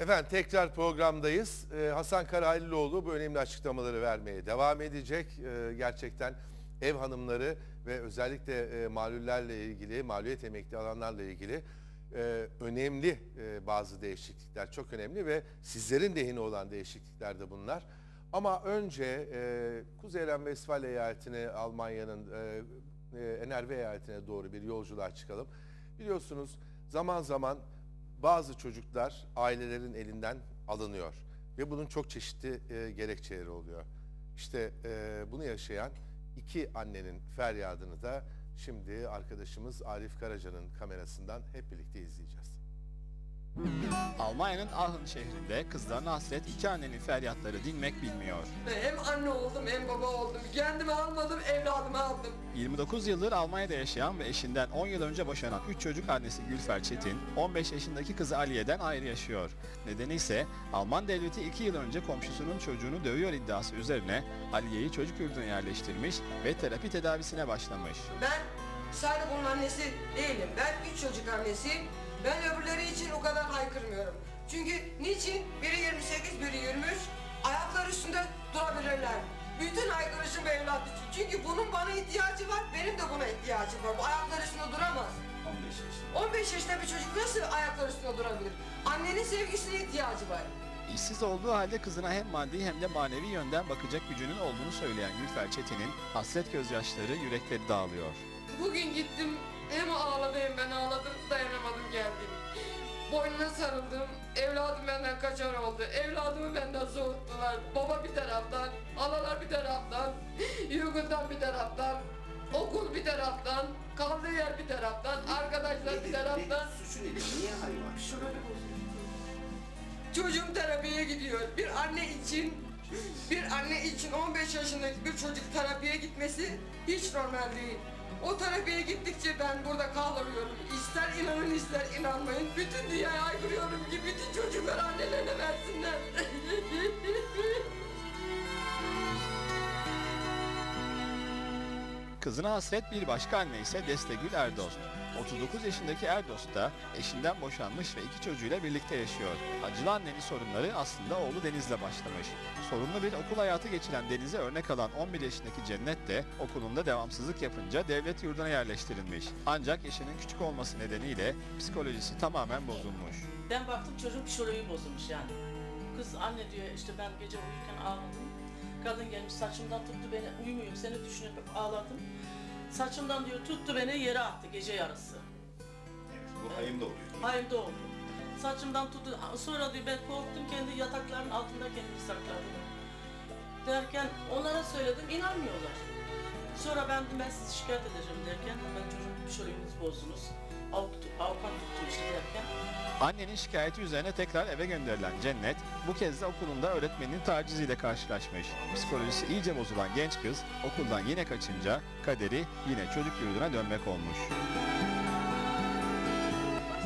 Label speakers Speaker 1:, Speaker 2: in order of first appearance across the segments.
Speaker 1: Efendim tekrar programdayız. Ee, Hasan Karahaliloğlu bu önemli açıklamaları vermeye devam edecek. Ee, gerçekten ev hanımları ve özellikle e, malullerle ilgili, maliyet emekli alanlarla ilgili e, önemli e, bazı değişiklikler. Çok önemli ve sizlerin lehine olan değişiklikler de bunlar. Ama önce e, Kuzey Ren-Vesfalya eyaletine, Almanya'nın e, e, Enerve eyaletine doğru bir yolculuğa çıkalım. Biliyorsunuz zaman zaman bazı çocuklar ailelerin elinden alınıyor ve bunun çok çeşitli e, gerekçeleri oluyor. İşte e, bunu yaşayan iki annenin feryadını da şimdi arkadaşımız Arif Karaca'nın kamerasından hep birlikte izleyeceğiz.
Speaker 2: Almanya'nın Aachen şehrinde kızlarına hasret iki annenin feryatları dinmek bilmiyor.
Speaker 3: Hem anne oldum hem baba oldum. Kendimi almadım, evladımı aldım.
Speaker 2: 29 yıldır Almanya'da yaşayan ve eşinden 10 yıl önce boşanan 3 çocuk annesi Gülfer Çetin, 15 yaşındaki kızı Aliye'den ayrı yaşıyor. Nedeni ise Alman devleti 2 yıl önce komşusunun çocuğunu dövüyor iddiası üzerine Aliye'yi çocuk yurduna yerleştirmiş ve terapi tedavisine başlamış.
Speaker 3: Ben sadece bunun annesi değilim. Ben üç çocuk annesiyim. Ben için haykırmıyorum. Çünkü niçin? Biri 28, biri 23. Ayaklar üstünde durabilirler. Bütün haykırışım evlat için. Çünkü bunun bana ihtiyacı var, benim de buna ihtiyacım var. Bu ayaklar üstünde duramaz.
Speaker 2: 15 yaşında.
Speaker 3: 15 yaşında bir çocuk nasıl ayaklar üstünde durabilir? Annenin sevgisine ihtiyacı var.
Speaker 2: İşsiz olduğu halde kızına hem maddi hem de manevi yönden bakacak gücünün olduğunu söyleyen Gülfer Çetin'in hasret gözyaşları yürekleri dağılıyor.
Speaker 3: Bugün gittim hem ağladı hem ben ağladım dayanamadım geldim. Boynuna sarıldım. Evladım benden kaçar oldu. Evladımı benden soğuttular. Baba bir taraftan, analar bir taraftan, Yugundan bir taraftan, okul bir taraftan, kaldığı yer bir taraftan, arkadaşlar bir taraftan.
Speaker 4: Suçu nedir? Niye hayvan?
Speaker 3: Çocuğum terapiye gidiyor. Bir anne için bir anne için 15 yaşındaki bir çocuk terapiye gitmesi hiç normal değil. O terapiye gittikçe ben burada kalıyorum. İster inanın ister inanmayın. Bütün dünyaya aykırıyorum ki bütün çocuklar annelerine versinler.
Speaker 2: Kızına hasret bir başka anne ise Destegül Erdost. 39 yaşındaki Erdost da eşinden boşanmış ve iki çocuğuyla birlikte yaşıyor. Acılı annenin sorunları aslında oğlu Deniz'le başlamış. Sorunlu bir okul hayatı geçiren Deniz'e örnek alan 11 yaşındaki Cennet de okulunda devamsızlık yapınca devlet yurduna yerleştirilmiş. Ancak eşinin küçük olması nedeniyle psikolojisi tamamen bozulmuş.
Speaker 5: Ben baktım çocuğun psikoloji bozulmuş yani. Kız anne diyor işte ben gece uyurken ağladım. Kadın gelmiş saçımdan tuttu beni uyumuyorum seni düşünüp ağladım. Saçımdan diyor tuttu beni yere attı gece yarısı.
Speaker 4: Bu hayımda oluyor.
Speaker 5: Hayırda oldu. Saçımdan tuttu. Sonra diyor ben korktum kendi yatakların altında kendimi sakladım. Derken onlara söyledim inanmıyorlar. Sonra ben ben sizi şikayet edeceğim derken hemen çocuğun psikolojinizi bozdunuz. Avukat, avukat tuttu işte derken.
Speaker 2: Annenin şikayeti üzerine tekrar eve gönderilen Cennet bu kez de okulunda öğretmenin taciziyle karşılaşmış. Psikolojisi iyice bozulan genç kız okuldan yine kaçınca kaderi yine çocuk yurduna dönmek olmuş.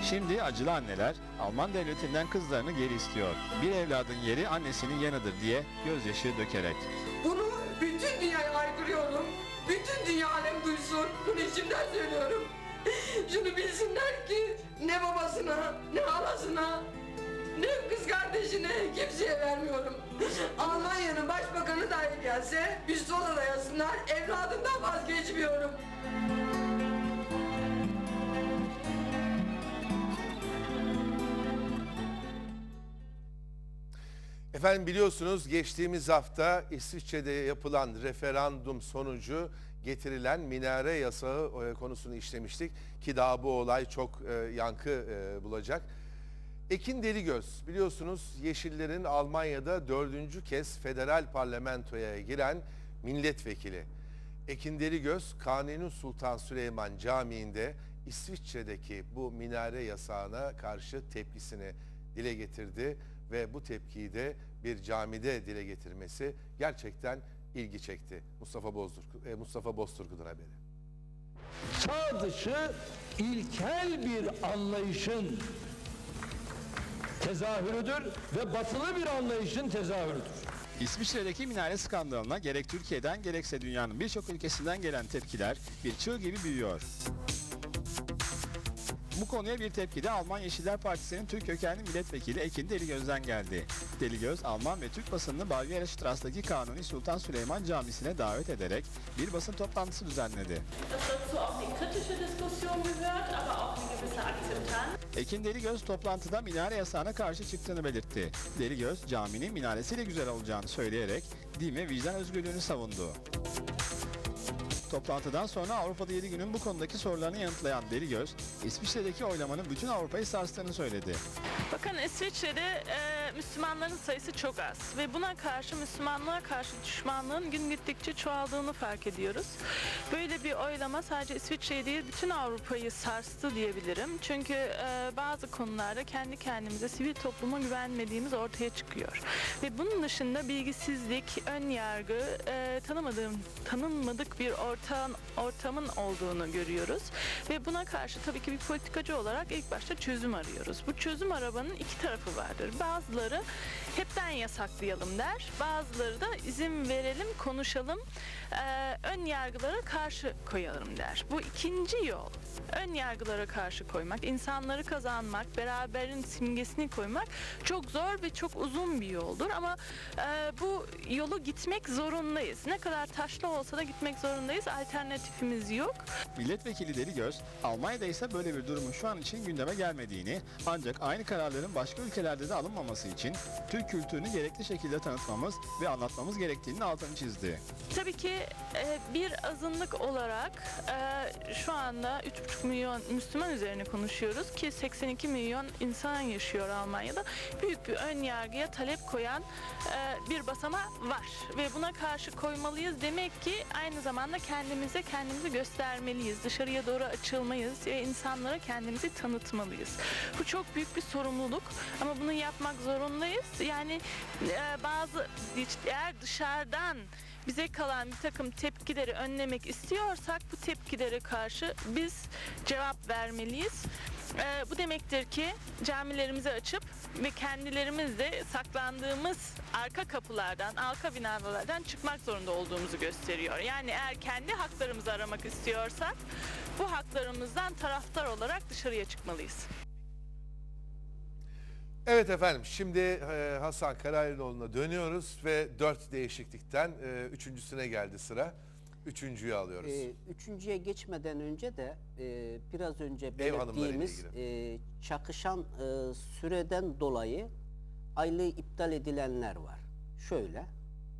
Speaker 2: Şimdi acılı anneler Alman devletinden kızlarını geri istiyor. Bir evladın yeri annesinin yanıdır diye gözyaşı dökerek.
Speaker 3: Bunu bütün dünyaya aykırıyorum. Bütün dünya alem duysun. Bunu içimden söylüyorum. Şunu bilsinler ki ne babasına, ne halasına, ne kız kardeşine kimseye vermiyorum. Almanya'nın başbakanı dahi gelse bir sola dayasınlar, evladımdan vazgeçmiyorum.
Speaker 1: Efendim biliyorsunuz geçtiğimiz hafta İsviçre'de yapılan referandum sonucu getirilen minare yasağı e, konusunu işlemiştik ki daha bu olay çok e, yankı e, bulacak. Ekin Deligöz biliyorsunuz Yeşillerin Almanya'da dördüncü kez federal parlamentoya giren milletvekili. Ekin Deligöz Kanuni Sultan Süleyman Camii'nde İsviçre'deki bu minare yasağına karşı tepkisini dile getirdi ve bu tepkiyi de bir camide dile getirmesi gerçekten ilgi çekti. Mustafa Bozturk, e, Mustafa Bozturgut'un haberi.
Speaker 6: çağ dışı ilkel bir anlayışın tezahürüdür ve batılı bir anlayışın tezahürüdür.
Speaker 2: İsviçre'deki minare skandalına gerek Türkiye'den gerekse dünyanın birçok ülkesinden gelen tepkiler bir çığ gibi büyüyor. Bu konuya bir tepki de Alman Yeşiller Partisi'nin Türk kökenli milletvekili Ekin Deligöz'den geldi. Deligöz, Alman ve Türk basınını Bavyera Strass'taki Kanuni Sultan Süleyman Camisi'ne davet ederek bir basın toplantısı düzenledi. Ekin Deligöz toplantıda minare yasağına karşı çıktığını belirtti. Deligöz, caminin minaresiyle güzel olacağını söyleyerek din ve vicdan özgürlüğünü savundu. Toplantıdan sonra Avrupa'da 7 günün bu konudaki sorularını yanıtlayan Deligöz, İsviçre'deki oylamanın bütün Avrupa'yı sarstığını söyledi.
Speaker 7: Bakın İsviçre'de e, Müslümanların sayısı çok az ve buna karşı Müslümanlığa karşı düşmanlığın gün gittikçe çoğaldığını fark ediyoruz. Böyle bir oylama sadece İsviçre'yi değil bütün Avrupa'yı sarstı diyebilirim. Çünkü e, bazı konularda kendi kendimize sivil topluma güvenmediğimiz ortaya çıkıyor. Ve bunun dışında bilgisizlik, ön yargı, e, tanımadığım, tanınmadık bir ortam, ortamın olduğunu görüyoruz. Ve buna karşı tabii ki bir politikacı olarak ilk başta çözüm arıyoruz. Bu çözüm arabanın iki tarafı vardır. Bazıları hepten yasaklayalım der. Bazıları da izin verelim, konuşalım, eee, ön yargılara karşı koyalım der. Bu ikinci yol. Ön yargılara karşı koymak, insanları kazanmak, beraberin simgesini koymak çok zor ve çok uzun bir yoldur. Ama eee, bu yolu gitmek zorundayız. Ne kadar taşlı olsa da gitmek zorundayız. Alternatifimiz yok.
Speaker 2: Milletvekili Deligöz, Almanya'da ise böyle bir durumun şu an için gündeme gelmediğini, ancak aynı kararların başka ülkelerde de alınmaması için Türk kültürünü gerekli şekilde tanıtmamız ve anlatmamız gerektiğinin altını çizdi.
Speaker 7: Tabii ki e, bir azınlık olarak e, şu anda 3,5 milyon Müslüman üzerine konuşuyoruz ki 82 milyon insan yaşıyor Almanya'da. Büyük bir ön yargıya talep koyan e, bir basama var ve buna karşı koymalıyız. Demek ki aynı zamanda kendimize kendimizi göstermeliyiz. Dışarıya doğru açılmayız ve insanlara kendimizi tanıtmalıyız. Bu çok büyük bir sorumluluk ama bunu yapmak zorundayız. Yani e, bazı eğer dışarıdan bize kalan bir takım tepkileri önlemek istiyorsak bu tepkilere karşı biz cevap vermeliyiz. Ee, bu demektir ki camilerimizi açıp ve kendilerimiz de saklandığımız arka kapılardan, arka binalardan çıkmak zorunda olduğumuzu gösteriyor. Yani eğer kendi haklarımızı aramak istiyorsak bu haklarımızdan taraftar olarak dışarıya çıkmalıyız.
Speaker 1: Evet efendim şimdi e, Hasan Karaylıoğlu'na dönüyoruz ve dört değişiklikten e, üçüncüsüne geldi sıra. Üçüncüyü alıyoruz.
Speaker 8: Ee, üçüncüye geçmeden önce de e, biraz önce belirttiğimiz e, çakışan e, süreden dolayı aylığı iptal edilenler var. Şöyle,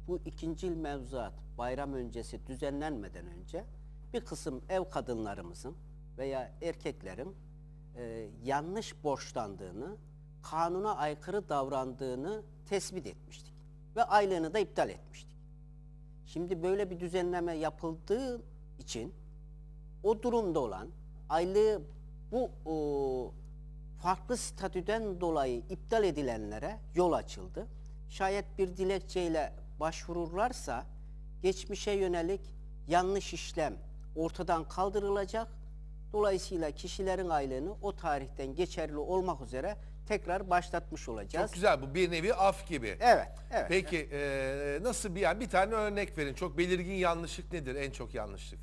Speaker 8: bu ikincil mevzuat bayram öncesi düzenlenmeden önce bir kısım ev kadınlarımızın veya erkeklerin e, yanlış borçlandığını, kanuna aykırı davrandığını tespit etmiştik. Ve aylığını da iptal etmiştik. Şimdi böyle bir düzenleme yapıldığı için o durumda olan aylığı bu o, farklı statüden dolayı iptal edilenlere yol açıldı. Şayet bir dilekçeyle başvururlarsa geçmişe yönelik yanlış işlem ortadan kaldırılacak. Dolayısıyla kişilerin aylığını o tarihten geçerli olmak üzere tekrar başlatmış olacağız.
Speaker 1: Çok güzel bu bir nevi af gibi.
Speaker 8: Evet, evet.
Speaker 1: Peki e, nasıl bir yani bir tane örnek verin. Çok belirgin yanlışlık nedir en çok yanlışlık?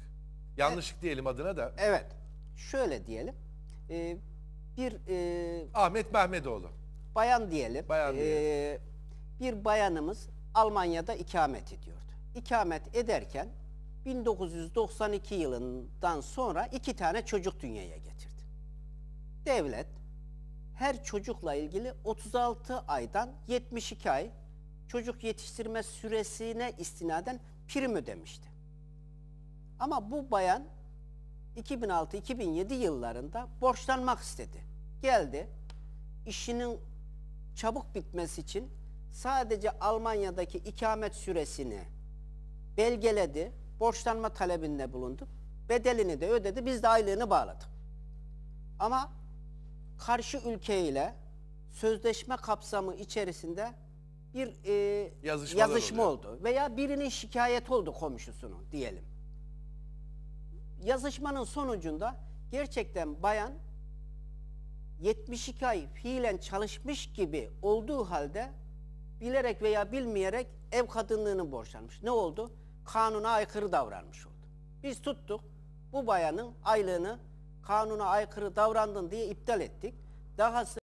Speaker 1: Yanlışlık diyelim adına da.
Speaker 8: Evet. Şöyle diyelim. Ee, bir e,
Speaker 1: Ahmet Mehmetoğlu.
Speaker 8: bayan diyelim.
Speaker 1: Bayan
Speaker 8: Ee, bir bayanımız Almanya'da ikamet ediyordu. İkamet ederken 1992 yılından sonra iki tane çocuk dünyaya getirdi. Devlet her çocukla ilgili 36 aydan 72 ay çocuk yetiştirme süresine istinaden prim ödemişti. Ama bu bayan 2006-2007 yıllarında borçlanmak istedi. Geldi, işinin çabuk bitmesi için sadece Almanya'daki ikamet süresini belgeledi, borçlanma talebinde bulundu. Bedelini de ödedi, biz de aylığını bağladık. Ama karşı ülkeyle sözleşme kapsamı içerisinde bir e,
Speaker 1: Yazışmalar
Speaker 8: yazışma
Speaker 1: oluyor.
Speaker 8: oldu. Veya birinin şikayet oldu komşusunun diyelim yazışmanın sonucunda gerçekten bayan 72 ay fiilen çalışmış gibi olduğu halde bilerek veya bilmeyerek ev kadınlığını borçlanmış. Ne oldu? Kanuna aykırı davranmış oldu. Biz tuttuk bu bayanın aylığını kanuna aykırı davrandın diye iptal ettik. Dahası